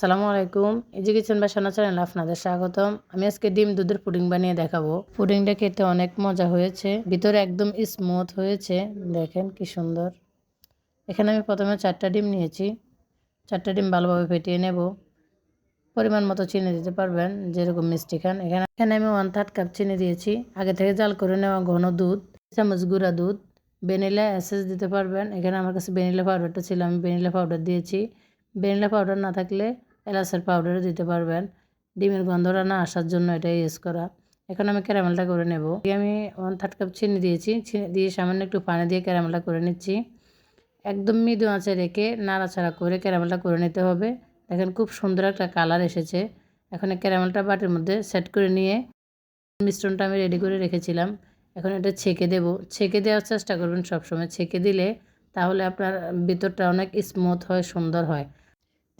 সালামু আলাইকুম। Easy kitchen বাসানো channel আপনাদের স্বাগতম। আমি আজকে ডিম দুধের পুডিং বানিয়ে দেখাবো। পুডিংটা খেতে অনেক মজা হয়েছে। ভিতরে একদম স্মুথ হয়েছে। দেখেন কি সুন্দর। এখানে আমি প্রথমে চারটা ডিম নিয়েছি। চারটা ডিম ভালোভাবে ফেটিয়ে নেব। পরিমাণ মতো চিনি দিতে পারবেন, যেরকম মিষ্টি খান। এখানে এখানে আমি ওয়ান থার্ড কাপ চিনি দিয়েছি। আগে থেকে জাল করে নেওয়া ঘন দুধ, চামচ গুঁড়া দুধ ভ্যানিলা অ্যাসেস দিতে পারবেন। এখানে আমার কাছে ভ্যানিলা পাউডারটা ছিল, আমি ভ্যানিলা পাউডার দিয়েছি। ভ্যানিলা পাউডার না থাকলে এলাচের পাউডারও দিতে পারবেন। ডিমের গন্ধটা না আসার জন্য এটা ইউজ করা। এখন আমি ক্যারামেলটা করে নেব। আমি ওয়ান থার্ড কাপ চিনি দিয়েছি। চিনি দিয়ে সামান্য একটু পানি দিয়ে ক্যারামেলটা করে নিচ্ছি। একদম মৃদু আঁচে রেখে নাড়াচাড়া করে ক্যারামেলটা করে নিতে হবে। দেখেন খুব সুন্দর একটা কালার এসেছে। এখন ক্যারামেলটা বাটির মধ্যে সেট করে নিয়ে মিশ্রণটা আমি রেডি করে রেখেছিলাম। এখন এটা ছেঁকে দেব। ছেঁকে দেওয়ার চেষ্টা করবেন সবসময়। ছেঁকে দিলে তাহলে আপনার ভিতরটা অনেক স্মুথ হয়, সুন্দর হয়।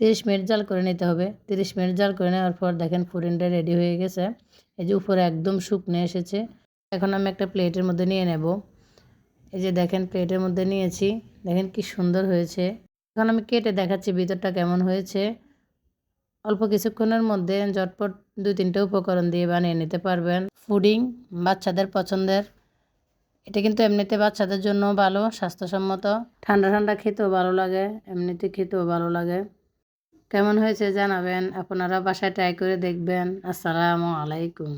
তিরিশ মিনিট জাল করে নিতে হবে। তিরিশ মিনিট জাল করে নেওয়ার পর দেখেন পুডিংটা রেডি হয়ে গেছে। এই যে উপরে একদম শুকনো এসেছে। এখন আমি একটা প্লেটের মধ্যে নিয়ে নেব। এই যে দেখেন প্লেটের মধ্যে নিয়েছি। দেখেন কি সুন্দর হয়েছে। এখন আমি কেটে দেখাচ্ছি ভিতরটা কেমন হয়েছে। অল্প কিছুক্ষণের মধ্যে ঝটপট দুই তিনটে উপকরণ দিয়ে বানিয়ে নিতে পারবেন। ফুডিং বাচ্চাদের পছন্দের। এটা কিন্তু এমনিতে বাচ্চাদের জন্য ভালো, স্বাস্থ্যসম্মত। ঠান্ডা ঠান্ডা খেতেও ভালো লাগে, এমনিতে খেতেও ভালো লাগে। কেমন হয়েছে জানাবেন। আপনারা বাসায় ট্রাই করে দেখবেন। আসসালামু আলাইকুম।